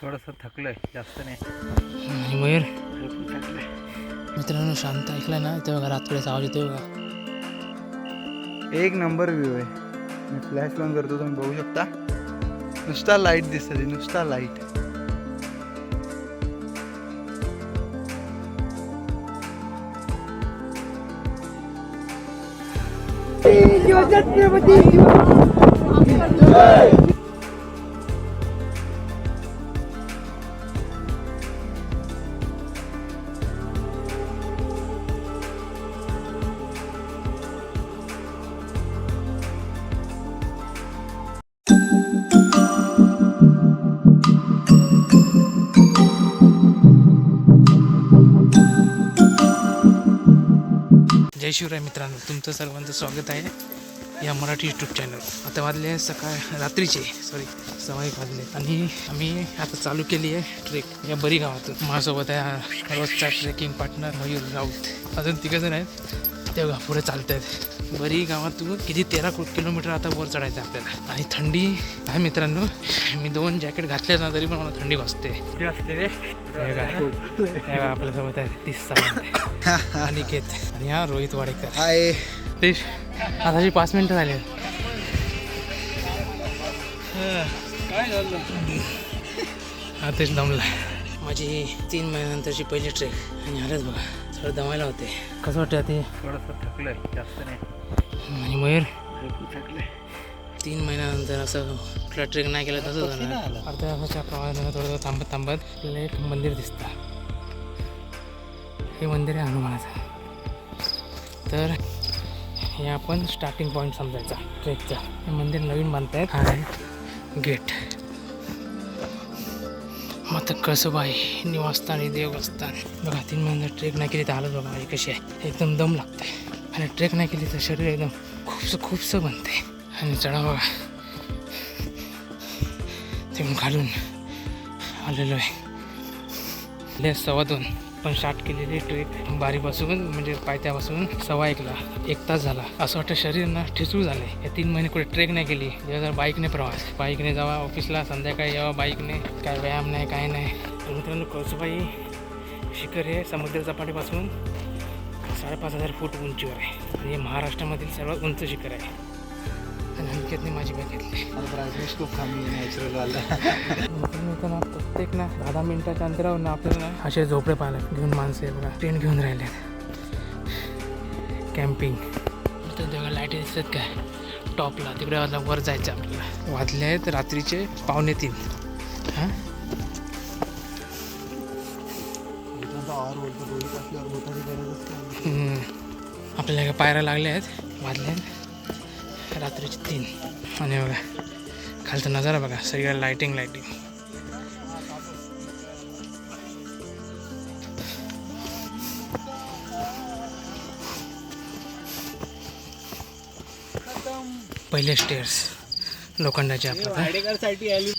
थोडंसं थकलोय जास्त नाही. मयूर मित्रांनो शांत ऐकलं ना? तेव्हा बघा रात्रीचा आवाज येतो बघा. एक नंबर व्ह्यू आहे. मी फ्लॅश पण करतो तुम्ही बघू शकता. नुसता लाइट दिसते नुसता लाइट जय शिवराय मित्रांनो तुमचं सर्वांचं स्वागत आहे या मराठी यूट्यूब चॅनल आता वाजले आहे सकाळ रात्रीचे सॉरी सवाई एक वाजले. आणि आम्ही आता चालू केली आहे ट्रेक या बरी गावातून. माझ्यासोबत आहे हा रोजचा ट्रेकिंग पार्टनर मयूर राऊत. अजून तिघं जण आहेत. ते पुढे चालत आहेत. बरी गावातून किती तेरा किलोमीटर आता वर चढायचं आहे आपल्याला. आणि थंडी आहे मित्रांनो. मी दोन जॅकेट घातले ना तरी पण मला थंडी वाजते. हे हे आपल्यासोबत आहे तीस सहा अनिकेत आणि हा रोहित वाडेकर. हाय. ते आताची पाच मिनिटं झाले. हा तेच दमला. माझी तीन महिन्यानंतरची पहिली ट्रेक आणि आलंच बघा. थोडं दमायला होते. कसं वाटतं ते थोडंसं थकलोय जास्त नाही. आणि मयूर? थकलोय. तीन महिन्यानंतर असं कुठला ट्रेक नाही केला तसं झालं. अर्ध्या तासाच्या प्रमाणे थोडंसं थांबत थांबत आपल्याला एक मंदिर दिसतं. हे मंदिर आहे हनुमानाचं. तर हे आपण स्टार्टिंग पॉईंट समजायचा ट्रेकचा हे मंदिर नवीन बांधतायत हा गेट मग कळसोबाई निवासस्थान हे देवस्थान. बघा तीन महिन्यात ट्रेक नाही केली तर आलं बघा कशी आहे. एकदम दम लागते आणि ट्रेक नाही केली तर शरीर एकदम खूपसं खूपसं बनते आणि चढा बघा ते खालून आलेलो आहे. लय सव्वा दोन. पण स्टार्ट केलेली ट्रेक बारीपासून म्हणजे पायथ्यापासून सव्वा एकला. एक तास झाला. असं वाटतं शरीर ना ठिसूळ झालं आहे या तीन महिने कुठे ट्रेक नाही केली. जर बाईकने प्रवास. बाईकने जावा ऑफिसला संध्याकाळी यावा बाईकने काय व्यायाम नाही काय नाही. तर मित्रांनो कळसुबाई शिखर हे समुद्र सपाटीपासून साडेपाच हजार फूट उंचीवर आहे. आणि हे महाराष्ट्रामधील सर्वात उंच शिखर आहे. आणि अंकितने माझी बॅग घेतली ब्राईटनेस खूप कमी नॅचरल वाला. ना प्रत्येक ना दहा मिनिटाच्या अंतरावर ना आपल्याला ना असे झोपडे पाहिला घेऊन माणसं बघा टेंट घेऊन राहिले कॅम्पिंग तर तेव्हा लाईटी दिसतात काय? टॉपला तिकडे आता वर जायचं आपल्याला. वाजले आहेत रात्रीचे पावणे तीन. हां. आपल्याला पायऱ्या लागल्या आहेत? वाजले आहेत. रात्रीचे तीन. आणि बघा खालचा नजारा बघा सगळीकडे लाईटिंग लाईटिंग पहिले स्टेअर्स लोखंडाचे आपल्याला आली.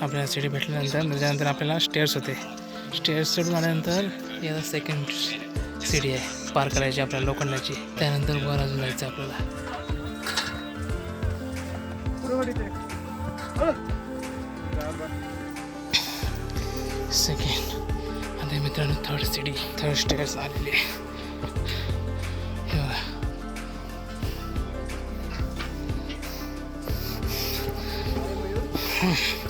आपल्याला सिडी भेटल्यानंतर त्याच्यानंतर आपल्याला स्टेअर्स होते. स्टेअर्स चढून आल्यानंतर याला सेकंड सिडी आहे. पार करायची आपल्या लोखंडाची. त्यानंतर वर अजून जायचं आपल्याला. सेकंड आता मित्रांनो थर्ड सिडी थर्ड स्टेअर्स आलेली आहे. हे हे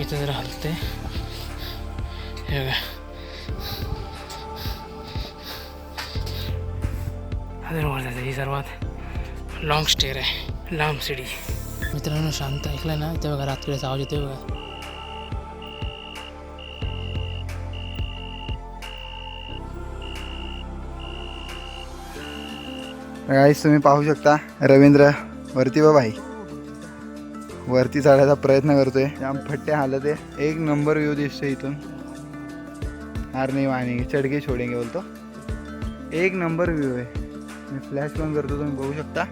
इथं जरा हलते हे बघा. वर जायचं ही सर्वात लॉंग स्टेअर आहे. लांब सिडी मित्रांनो शांत ऐकलं ना? ते बघा रात्रीचा आवाज येतोय बघा. गाईस तुम्ही पाहू शकता रवींद्र वरती बाबा आहे वरती चढायचा प्रयत्न करतोय. जाम फट्टे हालत आहे. एक नंबर व्ह्यू दिसतोय इथून. हार नाही मानेंगे चढके छोडेंगे बोलतो. एक नंबर व्ह्यू आहे. मी फ्लॅश पण करतो तुम्ही बघू शकता.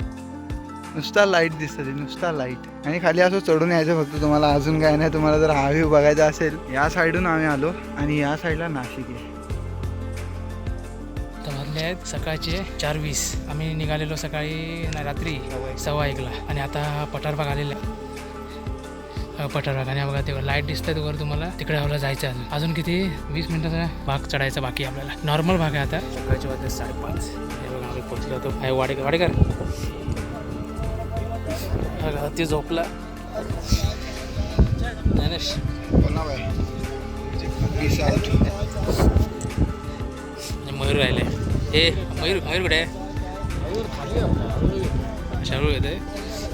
नुसता लाइट दिसतं ते नुसता लाइट आणि खाली असं चढून यायचं फक्त तुम्हाला. अजून काय नाही तुम्हाला जर हा व्ह्यू बघायचा असेल. या साईडून आम्ही आलो आणि या साईडला नाशिक आहे. तर आहेत सकाळचे चार वीस. आम्ही निघालेलो सकाळी रात्री सव्वा एकला. आणि आता पठार पठारबाग आलेला आहे. अ, पठारबाग आणि हा बघा तेव्हा लाइट दिसतात वर तुम्हाला. तिकडे आपल्याला जायचं आहे अजून. अजून किती? वीस मिनिटाचा भाग चढायचा बाकी आपल्याला. नॉर्मल भाग आहे आता. सकाळचे वाजले साडेपाच. हे बघा आम्ही पोचलो होतो. आहे वाडेकर वाडेकर ते झोपला. ज्ञानेश. मयूर राहिले. ए मयूर मयूर कुठे आहे? शाहरुख येते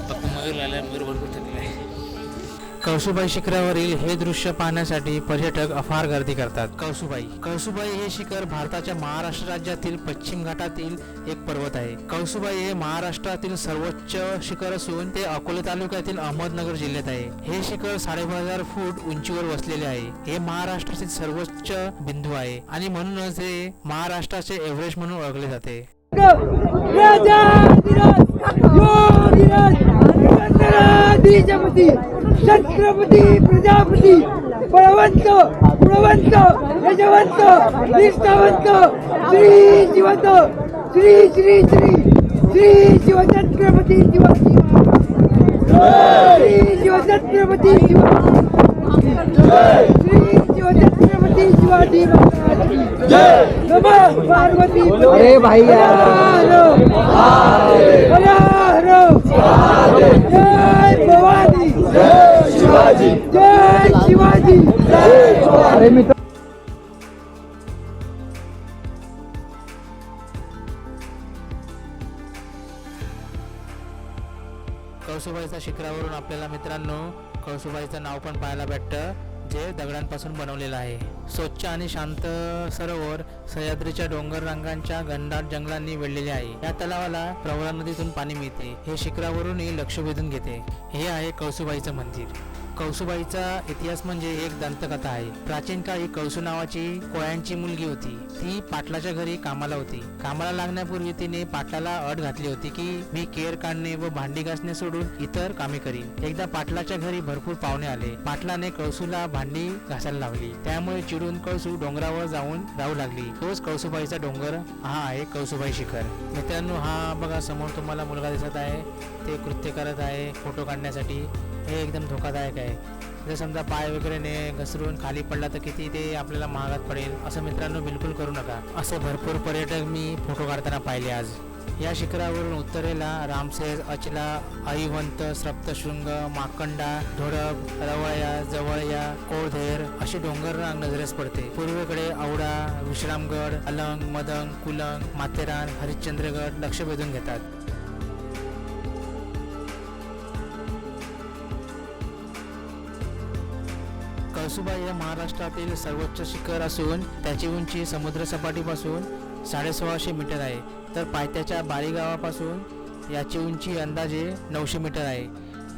फक्त मयूर राहिला मयूर भरपूर थकला. आहे कळसुबाई शिखरावरील हे दृश्य पाहण्यासाठी पर्यटक अफार गर्दी करतात कळसुबाई कळसुबाई हे शिखर भारताच्या महाराष्ट्र राज्यातील पश्चिम घाटातील एक पर्वत आहे कळसुबाई हे महाराष्ट्रातील सर्वोच्च शिखर असून ते अकोले तालुक्यातील अहमदनगर जिल्ह्यात आहे हे शिखर साडेपाच हजार फूट उंचीवर वसलेले आहे हे महाराष्ट्रातील सर्वोच्च बिंदू आहे आणि म्हणूनच हे महाराष्ट्राचे एव्हरेस्ट म्हणून ओळखले जाते छत्रपती प्रजापती बळवंत गुणवंत यशवंत निष्ठावंत श्री शिवंत श्री श्री श्री श्री शिवछत्रपती शिवाजी श्री शिवछत्रपती शिवाजी श्री शिवछत्रपती शिवाजी पार्वती अरे भाई यार. जय भवानी जय शिवाजी जय शिवाजी अरे मित्र कळसुबाईच्या शिखरावरून आपल्याला मित्रांनो कळसुबाईचं नाव पण पाहायला भेटतं जे दगडांपासून बनवलेलं आहे. स्वच्छ आणि शांत सरोवर सह्याद्रीच्या डोंगर रंगांच्या घनदाट जंगलांनी वेढलेले आहे. या तलावाला प्रवळा नदीतून पाणी मिळते. हे शिखरावरूनही लक्ष वेधून घेते. हे आहे कळसुबाईचं मंदिर. कौसुबाईचा इतिहास म्हणजे एक दंतकथा आहे. प्राचीन काळी कळसू नावाची कोळ्यांची मुलगी होती. ती पाटलाच्या घरी कामाला होती. कामाला लागण्यापूर्वी तिने पाटलाला अट घातली होती की मी केर काढणे व भांडी घासणे सोडून इतर कामे करीन. एकदा पाटलाच्या घरी भरपूर पाहुणे आले. पाटलाने कळसूला भांडी घासायला लावली. त्यामुळे चिडून कळसू डोंगरावर जाऊन राहू लागली. तोच कौसुबाईचा डोंगर. हा आहे कौसुबाई शिखर. मित्रांनो हा बघा समोर तुम्हाला मुलगा दिसत आहे. ते कृत्य करत आहे फोटो काढण्यासाठी. हे एकदम धोकादायक आहे. जर समजा पाय वगैरे ने घसरून खाली पडला तर किती ते आपल्याला महागात पडेल असं मित्रांनो बिलकुल करू नका. असे भरपूर पर्यटक मी फोटो काढताना पाहिले आज. या शिखरावरून उत्तरेला रामसेज अचला अहिवंत सप्तशृंग माकंडा धोडप रवळया जवळया कोळधेर अशी डोंगर रांग नजरेस पडते. पूर्वेकडे औडा विश्रामगड अलंग मदंग कुलंग माथेरान हरिश्चंद्रगड लक्ष वेधून घेतात. कळसुबाई हे महाराष्ट्रातील सर्वोच्च शिखर असून त्याची उंची समुद्रसपाटीपासून साडेसोळाशे मीटर आहे. तर पायथ्याच्या बारीगावापासून याची उंची अंदाजे नऊशे मीटर आहे.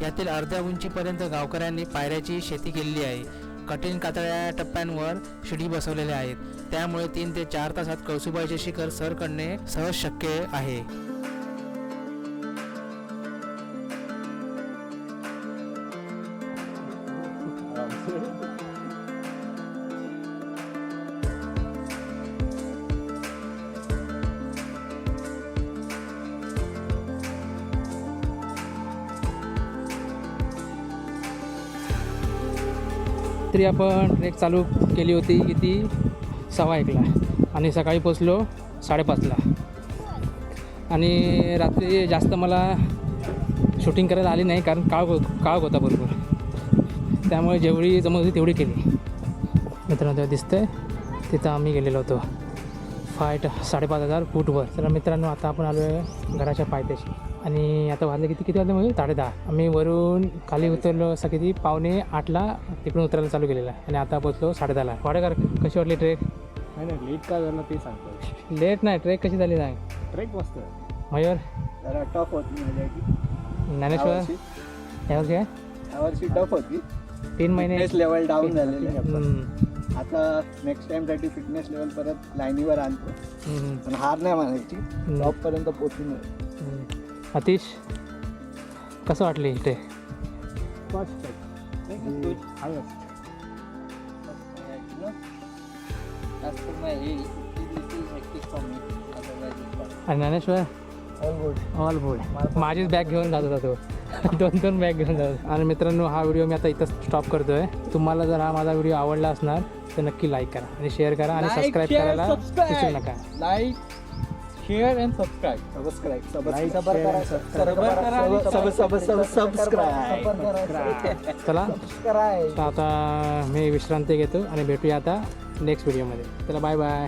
यातील अर्ध्या उंचीपर्यंत गावकऱ्यांनी पायऱ्याची शेती केलेली आहे. कठीण कातळ्या टप्प्यांवर शिडी बसवलेल्या आहेत. त्यामुळे तीन ते चार तासात कळसुबाईचे शिखर सर करणे सहज शक्य आहे. तरी आपण ट्रेक चालू केली होती किती? सव्वा एकला. आणि सकाळी पोचलो साडेपाचला. आणि रात्री जास्त मला शूटिंग करायला आली नाही कारण काळ काळ होता भरपूर. त्यामुळे जेवढी जमत होती तेवढी केली. मित्रांनो तेव्हा दिसतंय तिथं आम्ही गेलेलो होतो. फाईट साडेपाच हजार फूटवर. तर मित्रांनो आता आपण आलो आहे घराच्या पायथ्याशी. आणि आता वाजले किती किती वाजले म्हणजे? साडे दहा. आम्ही वरून खाली उतरलो असं किती पावणे आठला तिकडून उतरायला चालू केलेलं आहे. आणि आता पोचलो साडे दहाला. वाडेकर कशी वाटली ट्रेक? नाही नाही लेट का झालं ते सांगतो. लेट नाही ट्रेक कशी झाली सांग. ट्रेक मस्त. मयूर? जरा टफ होती म्हणजे ज्ञानेश्वर? यावर्षी काय? यावर्षी टफ होती. तीन महिने. लेवल डाऊन झालेले. आता नेक्स्ट टाइमसाठी फिटनेस लेवल परत लाईनीवर आणतो. पण हार नाही मानायची. टॉप पर्यंत पोहोचून. अतिश कसं वाटली fine. आणि Dnyaneshwar all good all good माझीच बॅग घेऊन जात होता तो दोन दोन बॅग घेऊन जात. आणि मित्रांनो हा व्हिडिओ मी आता इथं स्टॉप करतोय तुम्हाला जर हा माझा व्हिडिओ आवडला असणार तर नक्की लाईक करा आणि शेअर करा आणि सबस्क्राईब करायला. विसरू नका Like, share and subscribe subscribe subscribe subscribe subscribe चला. सबस्क्राईब आता मी विश्रांती घेतो आणि भेटूया आता नेक्स्ट व्हिडिओमध्ये चला बाय बाय